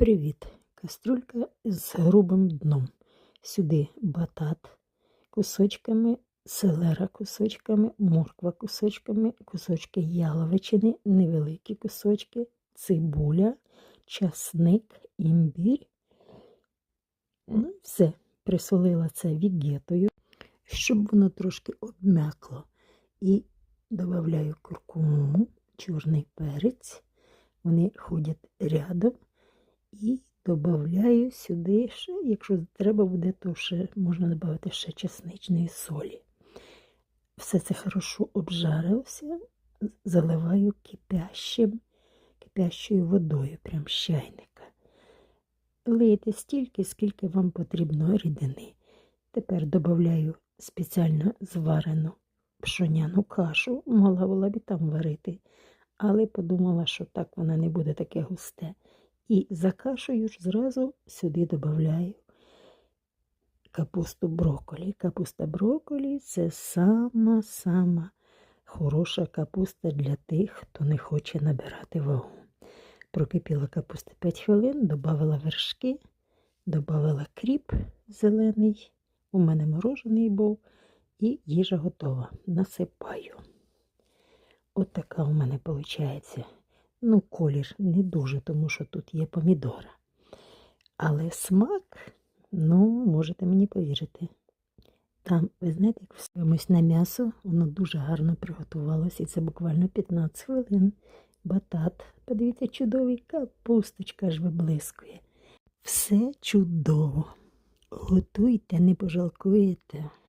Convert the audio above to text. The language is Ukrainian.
Привіт! Кастрюлька з грубим дном. Сюди батат кусочками, селера кусочками, морква кусочками, кусочки яловичини, невеликі кусочки, цибуля, часник, імбір. Ну і все. Присолила це вігетою, щоб воно трошки обмякло. І додаю куркуму, чорний перець. Вони ходять рядом. І додаю сюди ще, якщо треба буде, то ще можна додати ще чесничної солі. Все це хорошо обжарилося, заливаю кипящим, кипящою водою, прям з чайника. Лийте стільки, скільки вам потрібно рідини. Тепер додаю спеціально зварену пшоняну кашу, могла була б і там варити, але подумала, що так вона не буде таке густе. І за кашею ж зразу сюди додаю капусту брокколі. Капуста брокколі – це сама-сама хороша капуста для тих, хто не хоче набирати вагу. Прокипіла капуста 5 хвилин, додала вершки, додала кріп зелений, у мене морожений був, і їжа готова. Насипаю. От така у мене виходить. Ну, колір не дуже, тому що тут є помідора. Але смак, ну, можете мені повірити. Там, ви знаєте, як вставимось на м'ясо, воно дуже гарно приготувалося, і це буквально 15 хвилин. Батат, подивіться, чудовий капусточка аж виблискує. Все чудово. Готуйте, не пожалкуєте.